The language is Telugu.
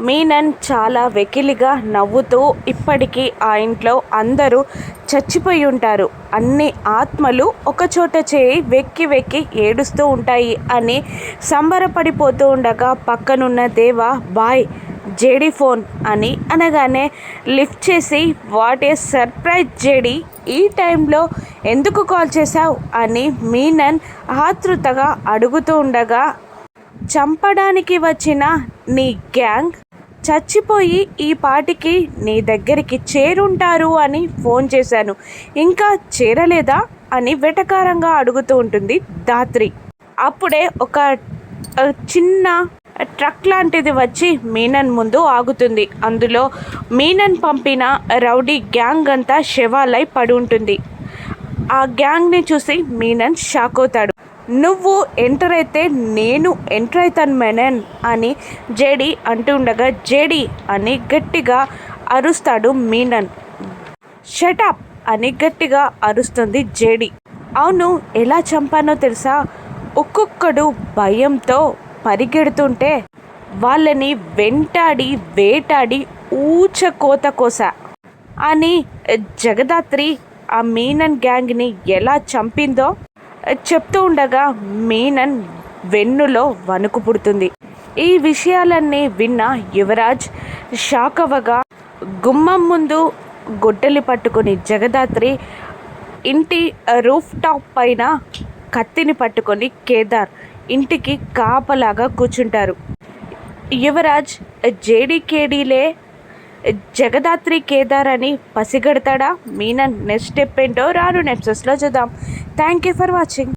మీనన్ చాలా వెకిలిగా నవ్వుతూ ఇప్పటికీ ఆ ఇంట్లో అందరూ చచ్చిపోయి ఉంటారు. అన్ని ఆత్మలు ఒకచోట చేరి వెక్కి వెక్కి ఏడుస్తూ ఉంటాయి అని సంబరపడిపోతూ ఉండగా పక్కనున్న దేవ బాయ్ జేడీ ఫోన్ అని అనగానే లిఫ్ట్ చేసి వాట్ ఏ సర్ప్రైజ్ జేడీ ఈ టైంలో ఎందుకు కాల్ చేశావు? అని మీనన్ ఆతృతగా అడుగుతూ ఉండగా చంపడానికి వచ్చిన నీ గ్యాంగ్ చచ్చిపోయి ఈ పాటికి నీ దగ్గరికి చేరుంటారు అని ఫోన్ చేశాను. ఇంకా చేరలేదా? అని వెటకారంగా అడుగుతూ ఉంటుంది దాత్రి అప్పుడే ఒక చిన్న ట్రక్ లాంటిది వచ్చి మీనన్ ముందు ఆగుతుంది. అందులో మీనన్ పంపిన రౌడీ గ్యాంగ్ అంతా శవాలై పడి ఉంటుంది. ఆ గ్యాంగ్ని చూసి మీనన్ షాక్ అవుతాడు. నువ్వు ఎంటర్ అయితే నేను ఎంటర్ అవుతాను మెనన్ అని జేడి అంటూ ఉండగా జేడి అని గట్టిగా అరుస్తాడు మీనన్. షటప్ అని గట్టిగా అరుస్తుంది జేడి. అవును ఎలా చంపానో తెలుసా? ఒక్కొక్కడు భయంతో పరిగెడుతుంటే వాళ్ళని వెంటాడి వేటాడి ఊచ కోత కోసా అని జగదాత్రి ఆ మీనన్ గ్యాంగ్ని ఎలా చంపిందో చెప్తూ ఉండగా మీనన్ వెన్నులో వణుకు పుడుతుంది. ఈ విషయాలన్నీ విన్న యువరాజ్ షాక్ అవ్వగా గుమ్మం ముందు గొడ్డలి పట్టుకుని జగదాత్రి ఇంటి రూఫ్ టాప్ పైన కత్తిని పట్టుకొని కేదార్ ఇంటికి కాపలాగా కూర్చుంటారు. యువరాజ్ జేడీకేడీలే జగదాత్రి కేదార్ అని పసిగడతాడా? మీనా నెక్స్ట్ స్టెప్ ఏంటో రాను నెప్సెస్లో చూద్దాం. Thank you for watching